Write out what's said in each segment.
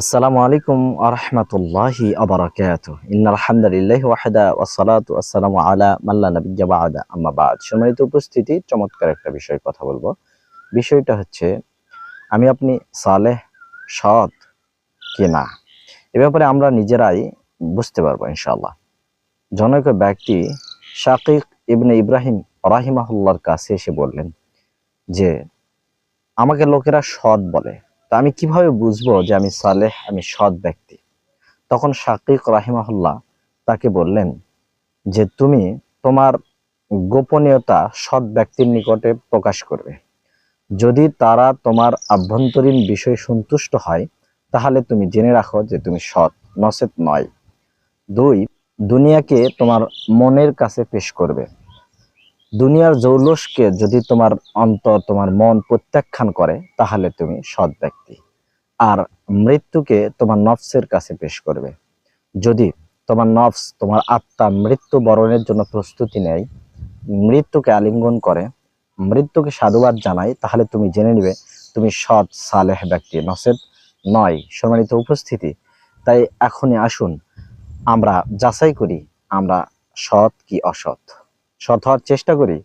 আসসালামু আলাইকুম আরহামতুল্লাহি আবরাকাত ইন্নাল হামদুলিল্লাহ ওয়াহদা ওয়াসসালাতু ওয়াসসালামু আলা মাল্লা নাবিয়্যা বা'দা। আম্মা বা'দ। সম্মানিত উপস্থিতি, চমৎকার একটা বিষয় কথা বলব। বিষয়টা হচ্ছে, আমি আপনি সালেহ, সৎ কি না? এ ব্যাপারে আমরা নিজেরাই বুঝতে পারব ইনশাআল্লাহ। জনৈক ব্যক্তি শাকিক ইবনে ইব্রাহিম রাহিমাহুল্লাহর কাছে এসে বললেন যে, আমাকে লোকেরা সৎ বলে তা আমি কীভাবে বুঝব যে আমি সালেহ, আমি সৎ ব্যক্তি? তখন শাকিক রাহিমাহুল্লাহ তাকে বললেন যে, তুমি তোমার গোপনীয়তা সৎ ব্যক্তির নিকটে প্রকাশ করবে। যদি তারা তোমার আভ্যন্তরীণ বিষয়ে সন্তুষ্ট হয়, তাহলে তুমি জেনে রাখো যে তুমি সৎ নসেত নয়। দুই, দুনিয়াকে তোমার মনের কাছে পেশ করবে। দুনিয়ার জৌলসকে যদি তোমার অন্তর, তোমার মন প্রত্যাখ্যান করে, তাহলে তুমি সৎ ব্যক্তি। আর মৃত্যুকে তোমার নফসের কাছে পেশ করবে। যদি তোমার নফস, তোমার আত্মা মৃত্যু বরণের জন্য প্রস্তুতি নেয়, মৃত্যুকে আলিঙ্গন করে, মৃত্যুকে সাধুবাদ জানায়, তাহলে তুমি জেনে নিবে, তুমি সৎ, সালেহ ব্যক্তি নসেদ নয়। সম্মানিত উপস্থিতি, তাই এখনই আসুন, আমরা যাচাই করি, আমরা সৎ কি অসৎ। সৎ হওয়ার চেষ্টা করি।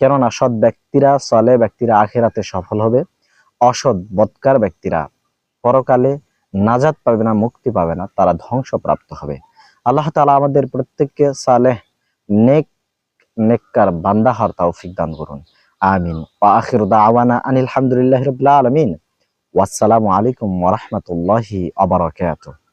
কেননা সৎ ব্যক্তিরা সলে ব্যক্তিরা আখেরাতে সফল হবে। অসৎ বৎকার ব্যক্তিরা পরকালে নাজাত পাবে না, মুক্তি পাবে না, তারা ধ্বংসপ্রাপ্ত হবে। আল্লাহ তালা আমাদের প্রত্যেককে সালেহ, নেক, নেককার বান্দা হওয়ার তৌফিক দান করুন। আমিন। আখিরু দাওয়ানা আনিল হামদুলিল্লাহি রাব্বিল আলামিন। ওয়াসসালামু আলাইকুম ওয়া রাহমাতুল্লাহি ওয়া বারাকাতুহু।